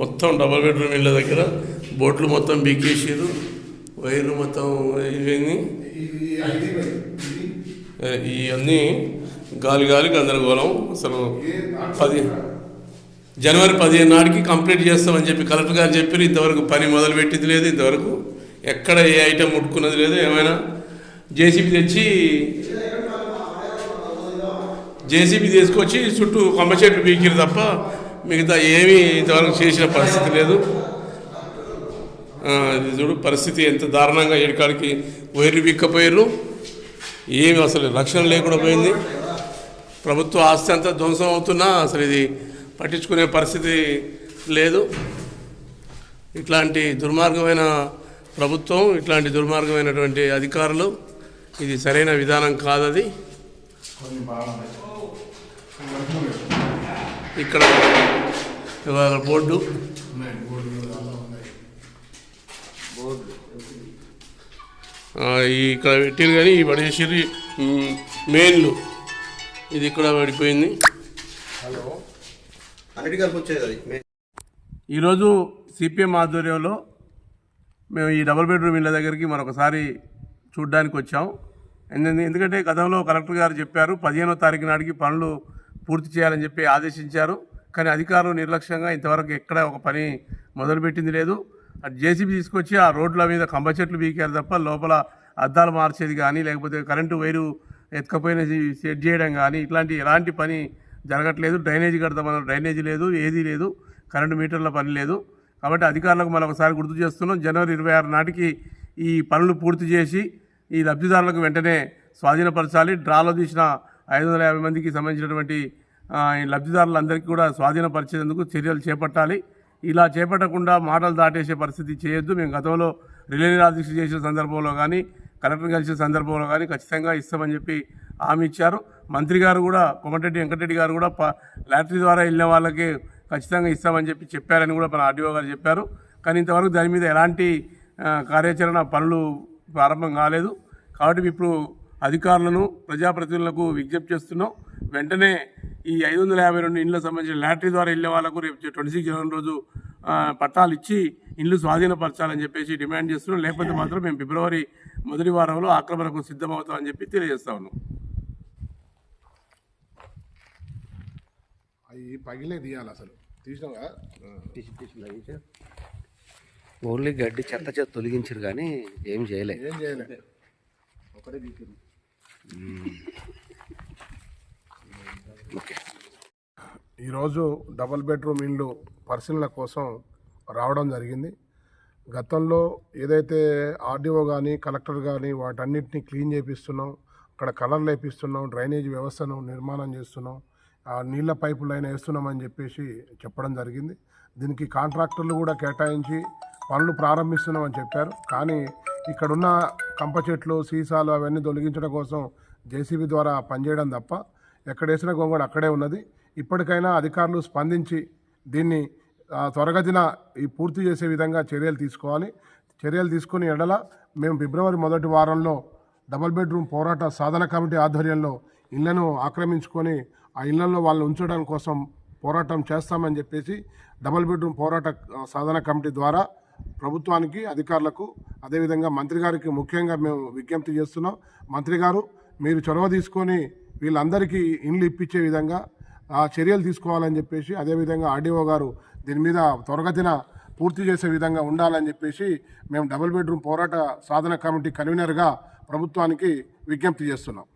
మొత్తం double bedroom ఇళ్ళ దగ్గర. బోట్లు మొత్తం బీకేసారు వైర్లు మొత్తం ఇవన్నీ. ఇవన్నీ గాలి గాలి గందరగోళం. అసలు పది జనవరి పదిహేను నాటికి కంప్లీట్ చేస్తామని చెప్పి కలెక్టర్ గారు చెప్పారు ఇంతవరకు పని మొదలు పెట్టింది లేదు ఇంతవరకు. ఎక్కడ ఏ ఐటెం ముట్టుకున్నది లేదు. ఏమైనా జేసీబీ తెచ్చి జేసీబీ తీసుకొచ్చి చుట్టూ కొమ్మ చెట్లు పీకిరు తప్ప మిగతా ఏమీ ఇంతవరకు చేసిన పరిస్థితి లేదు. చూడు పరిస్థితి ఎంత దారుణంగా ఏడుకాడికి వైర్లు పీక్కపోయారు ఏమి అసలు రక్షణ లేకుండా పోయింది. ప్రభుత్వ ఆస్తి అంతా ధ్వంసం అవుతున్నా అసలు ఇది పట్టించుకునే పరిస్థితి లేదు. ఇట్లాంటి దుర్మార్గమైన ప్రభుత్వం ఇట్లాంటి దుర్మార్గమైనటువంటి అధికారులు ఇది సరైన విధానం కాదది. ఇక్కడ బోర్డు. ఇక్కడ పెట్టిరు కానీ ఈ పడేసిర్రు మ్, మెయిన్లు. ఇది ఇక్కడ పడిపోయింది. ఈరోజు సిపిఎం ఆధ్వర్యంలో మేము ఈ డబుల్ బెడ్రూమ్ ఇళ్ళ దగ్గరికి మరొకసారి చూడ్డానికి వచ్చాం. ఎందు- ఎందుకంటే గతంలో కలెక్టర్ గారు చెప్పారు పదిహేనో తారీఖు నాటికి పనులు పూర్తి చేయాలని చెప్పి ఆదేశించారు. కానీ అధికారులు నిర్లక్ష్యంగా ఇంతవరకు ఎక్కడ ఒక పని మొదలుపెట్టింది లేదు. జేసీబీ తీసుకొచ్చి ఆ రోడ్ల మీద కంబ చెట్లు బీకారు తప్ప లోపల అద్దాలు మార్చేది కానీ లేకపోతే కరెంటు వైరు ఎత్తుకపోయిన సెట్ చేయడం కానీ ఇట్లాంటి ఎలాంటి పని జరగట్లేదు. డ్రైనేజీ కడతామన్న డ్రైనేజీ లేదు ఏదీ లేదు కరెంటు మీటర్ల పని లేదు. కాబట్టి అధికారులకు మనం ఒకసారి గుర్తు చేస్తున్నాం జనవరి ఇరవై ఆరు నాటికి ఈ పనులు పూర్తి చేసి ఈ లబ్ధిదారులకు వెంటనే స్వాధీనపరచాలి. డ్రాలో తీసిన ఐదు వందల యాభై మందికి సంబంధించినటువంటి లబ్ధిదారులందరికీ కూడా స్వాధీనపరిచేందుకు చర్యలు చేపట్టాలి. ఇలా చేపట్టకుండా మాటలు దాటేసే పరిస్థితి చేయొద్దు. మేము గతంలో రిలే నిరాదీక్ష చేసిన సందర్భంలో కానీ కలెక్టర్ కలిసిన సందర్భంలో కానీ ఖచ్చితంగా ఇస్తామని చెప్పి హామీ ఇచ్చారు. మంత్రి గారు కూడా కొమటిరెడ్డి వెంకటరెడ్డి గారు కూడా లాటరీ ద్వారా వెళ్ళిన వాళ్ళకి ఖచ్చితంగా ఇస్తామని చెప్పి చెప్పారని కూడా మన ఆర్డీఓ గారు చెప్పారు. కానీ ఇంతవరకు దాని మీద ఎలాంటి కార్యాచరణ పనులు ప్రారంభం కాలేదు. కాబట్టి ఇప్పుడు అధికారులను ప్రజాప్రతినిధులకు విజ్ఞప్తి చేస్తున్నాం. వెంటనే ఈ ఐదు వందల యాభై రెండు ఇండ్లకు సంబంధించిన లాటరీ ద్వారా వెళ్ళే వాళ్ళకు రేపు ట్వంటీ సిక్స్ జనవరి రోజు పట్టాలు ఇచ్చి ఇల్లు స్వాధీనపరచాలని చెప్పేసి డిమాండ్ చేస్తున్నాం. లేకపోతే మాత్రం మేము ఫిబ్రవరి మొదటి వారంలో ఆక్రమణకు సిద్ధమవుతామని చెప్పి తెలియజేస్తా ఉన్నాం. అవి పగిలే తీయాలి అసలు. తీసినావు? ఓన్లీ గడ్డి చెత్త చెత్త తొలగించారు కానీ ఏం చేయలే. ఏం చేయలే. ఒకటే Mm. ఓకే ఈరోజు డబల్ బెడ్రూమ్ ఇల్లు పరిశీలన కోసం రావడం జరిగింది. గతంలో ఏదైతే ఆర్డీఓ కానీ కలెక్టర్ కానీ వాటన్నిటిని క్లీన్ చేపిస్తున్నాం అక్కడ కలర్లు వేపిస్తున్నాం డ్రైనేజ్ వ్యవస్థను నిర్మాణం చేస్తున్నాం ఆ నీళ్ళ పైపు లైన్ వేస్తున్నామని చెప్పేసి చెప్పడం జరిగింది. దీనికి కాంట్రాక్టర్లు కూడా కేటాయించి పనులు ప్రారంభిస్తున్నామని చెప్పారు. కానీ ఇక్కడున్న కంప చెట్లు సీసాలు అవన్నీ తొలగించడం కోసం జేసీబీ ద్వారా పనిచేయడం తప్ప ఎక్కడేసిన గొంగడు అక్కడే ఉన్నది. ఇప్పటికైనా అధికారులు స్పందించి దీన్ని త్వరగతిన ఈ పూర్తి చేసే విధంగా చర్యలు తీసుకోవాలి. చర్యలు తీసుకుని ఎడల మేము ఫిబ్రవరి మొదటి వారంలో డబుల్ బెడ్రూమ్ పోరాట సాధన కమిటీ ఆధ్వర్యంలో ఇళ్ళను ఆక్రమించుకొని ఆ ఇళ్ళలో వాళ్ళని ఉంచడం కోసం పోరాటం చేస్తామని చెప్పేసి డబుల్ బెడ్రూమ్ పోరాట సాధన కమిటీ ద్వారా ప్రభుత్వానికి అధికారులకు అదేవిధంగా మంత్రి గారికి ముఖ్యంగా మేము విజ్ఞప్తి చేస్తున్నాం. మంత్రి గారు మీరు చొరవ తీసుకొని వీళ్ళందరికీ ఇండ్లు ఇప్పించే విధంగా చర్యలు తీసుకోవాలని చెప్పేసి అదేవిధంగా ఆర్డీఓ గారు దీని మీద త్వరగతిన పూర్తి చేసే విధంగా ఉండాలని చెప్పేసి మేము డబుల్ బెడ్రూమ్ పోరాట సాధన కమిటీ కన్వీనర్గా ప్రభుత్వానికి విజ్ఞప్తి చేస్తున్నాం.